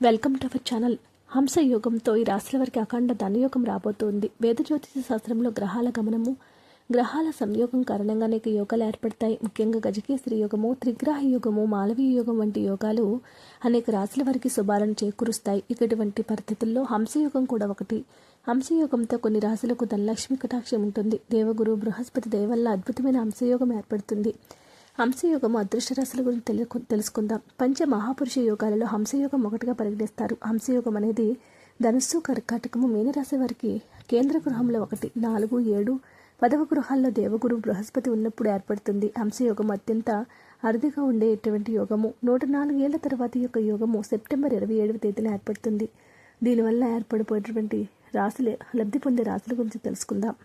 Welcome to our channel. హంస యోగంతో ఈ రాశుల వారికి అఖండ ధనయోగం రాబోతోంది. వేద జ్యోతిష శాస్త్రంలో గ్రహాల గమనము గ్రహాల సంయోగం కారణంగా అనేక యోగాలు ఏర్పడతాయి. ముఖ్యంగా గజకేశ్వరి యోగము త్రిగ్రహ యోగము మాలవీయ యోగం వంటి యోగాలు అనేక రాశుల వారికి శుభాలను చేకూరుస్తాయి. ఇటువంటి పరిస్థితుల్లో హంసయోగం కూడా ఒకటి. హంసయోగంతో కొన్ని రాశులకు ధనలక్ష్మి కటాక్షం ఉంటుంది. దేవగురు బృహస్పతి దయ వల్ల అద్భుతమైన హంసయోగం ఏర్పడుతుంది. హంసయోగం అదృష్ట రాశుల గురించి తెలు తెలుసుకుందాం. పంచ మహాపురుష యోగాలలో హంసయోగం ఒకటిగా పరిగణిస్తారు. హంసయోగం అనేది ధనుస్సు కర్కాటకము మీనరాశి వారికి కేంద్ర గృహంలో ఒకటి నాలుగు ఏడు పదవ గృహాల్లో దేవగురు బృహస్పతి ఉన్నప్పుడు ఏర్పడుతుంది. హంసయోగం అత్యంత అరుదుగా ఉండేటువంటి యోగము? నూట నాలుగేళ్ళ తర్వాత యొక్క యోగము సెప్టెంబర్ ఇరవై ఏడవ తేదీన ఏర్పడుతుంది. దీనివల్ల ఏర్పడిపోయేటువంటి రాశులు లబ్ధి పొందే రాశుల గురించి తెలుసుకుందాం.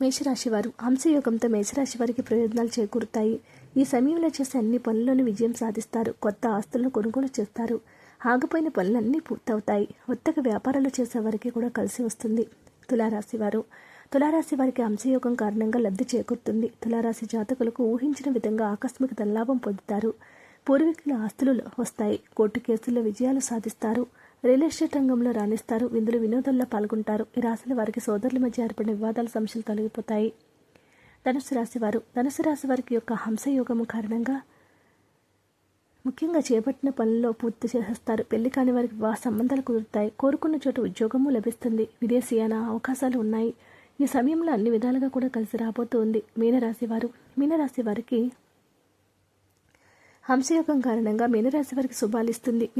మేషరాశి వారు హంసయోగంతో మేషరాశి వారికి ప్రయోజనాలు చేకూరుతాయి. ఈ సమయంలో చేసే అన్ని పనుల్లోనూ విజయం సాధిస్తారు. కొత్త ఆస్తులను కొనుగోలు చేస్తారు. ఆగిపోయిన పనులన్నీ పూర్తవుతాయి. కొత్తగా వ్యాపారాలు చేసే వారికి కూడా కలిసి వస్తుంది. తులారాశి వారు. తులారాశి వారికి హంసయోగం కారణంగా లబ్ధి చేకూరుతుంది. తులారాశి జాతకులకు ఊహించిన విధంగా ఆకస్మిక ధనలాభం పొందుతారు. పూర్వీకుల ఆస్తులు వస్తాయి. కోర్టు కేసుల్లో విజయాలు సాధిస్తారు. రియల్ ఎస్టేట్ రంగంలో రాణిస్తారు. విందులు వినోదంలో పాల్గొంటారు. ఈ రాశుల వారికి సోదరుల మధ్య ఏర్పడిన వివాదాల సమస్యలు తొలగిపోతాయి. ధనుసు రాశి వారు ధనుసు రాశి వారికి యొక్క హంసయోగము కారణంగా ముఖ్యంగా చేపట్టిన పనుల్లో పూర్తి చేసేస్తారు. పెళ్ళి కాని వారికి వివాహ సంబంధాలు కుదురుతాయి. కోరుకున్న చోట ఉద్యోగము లభిస్తుంది. విదేశీయాన అవకాశాలు ఉన్నాయి. ఈ సమయంలో అన్ని విధాలుగా కూడా కలిసి రాబోతుంది. మీనరాశి వారు మీనరాశి వారికి హంసయోగం కారణంగా మీనరాశి వారికి శుభాలు ఇస్తుంది.